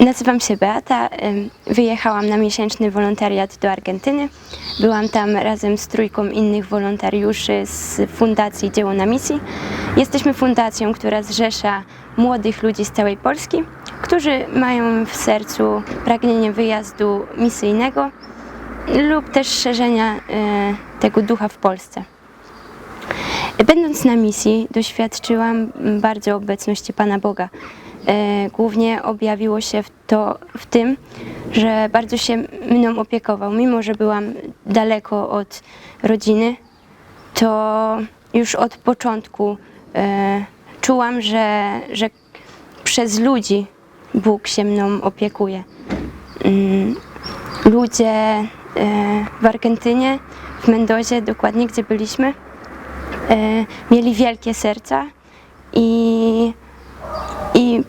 Nazywam się Beata. Wyjechałam na miesięczny wolontariat do Argentyny. Byłam tam razem z trójką innych wolontariuszy z Fundacji Dzieło na Misji. Jesteśmy fundacją, która zrzesza młodych ludzi z całej Polski, którzy mają w sercu pragnienie wyjazdu misyjnego lub też szerzenia y, tego ducha w Polsce. Będąc na misji, doświadczyłam bardzo obecności Pana Boga. E, Głównie objawiło się w to w tym, że bardzo się mną opiekował. Mimo, że byłam daleko od rodziny, to już od początku e, czułam, że, że przez ludzi Bóg się mną opiekuje. Mm, Ludzie e, w Argentynie, w Mendozie dokładnie, gdzie byliśmy, mieli wielkie serca i, i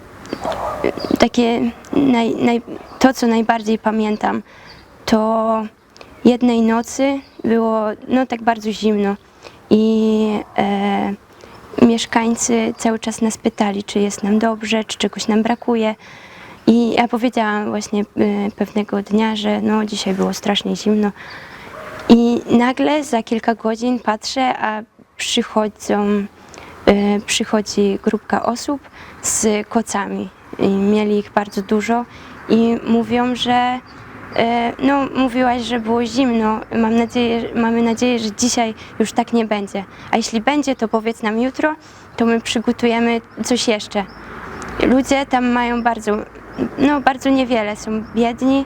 takie naj, naj, to, co najbardziej pamiętam, to jednej nocy było no tak bardzo zimno i e, mieszkańcy cały czas nas pytali, czy jest nam dobrze, czy czegoś nam brakuje. I ja powiedziałam właśnie e, pewnego dnia, że no dzisiaj było strasznie zimno. I nagle za kilka godzin patrzę, a przychodzą, przychodzi grupka osób z kocami. I mieli ich bardzo dużo i mówią, że e, no, mówiłaś, że było zimno. Mam nadzieję, mamy nadzieję, że dzisiaj już tak nie będzie. A jeśli będzie, to powiedz nam jutro, to my przygotujemy coś jeszcze. Ludzie tam mają bardzo, no bardzo niewiele, są biedni,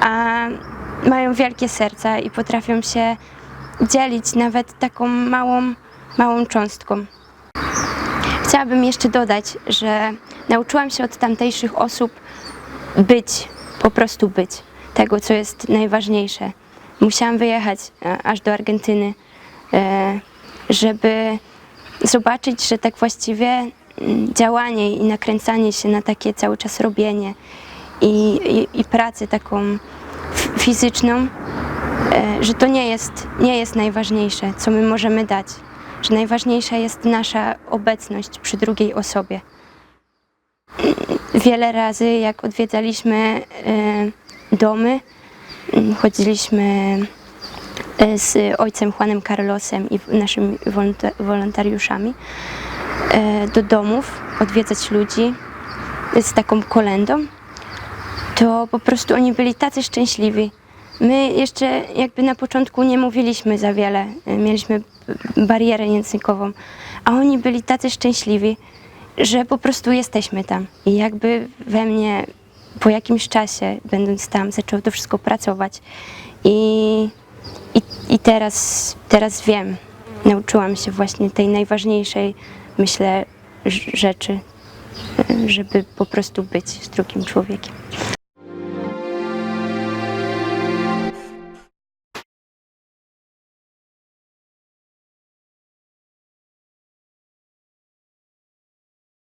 a mają wielkie serca i potrafią się dzielić nawet taką małą, małą cząstką. Chciałabym jeszcze dodać, że nauczyłam się od tamtejszych osób być, po prostu być, tego co jest najważniejsze. Musiałam wyjechać e, aż do Argentyny, e, żeby zobaczyć, że tak właściwie działanie i nakręcanie się na takie cały czas robienie i, i, i pracę taką fizyczną, e, że to nie jest, nie jest najważniejsze, co my możemy dać. Że najważniejsza jest nasza obecność przy drugiej osobie. Wiele razy, jak odwiedzaliśmy e, domy, m, chodziliśmy e, z ojcem Juanem Carlosem i naszymi wolonta- wolontariuszami e, do domów, odwiedzać ludzi z taką kolendą, to po prostu oni byli tacy szczęśliwi. My jeszcze jakby na początku nie mówiliśmy za wiele, e, mieliśmy barierę językową, a oni byli tacy szczęśliwi, że po prostu jesteśmy tam. I jakby we mnie po jakimś czasie, będąc tam, zaczęło to wszystko pracować. I, i, i teraz, teraz wiem, nauczyłam się właśnie tej najważniejszej, myślę, rz- rzeczy, e, żeby po prostu być drugim człowiekiem.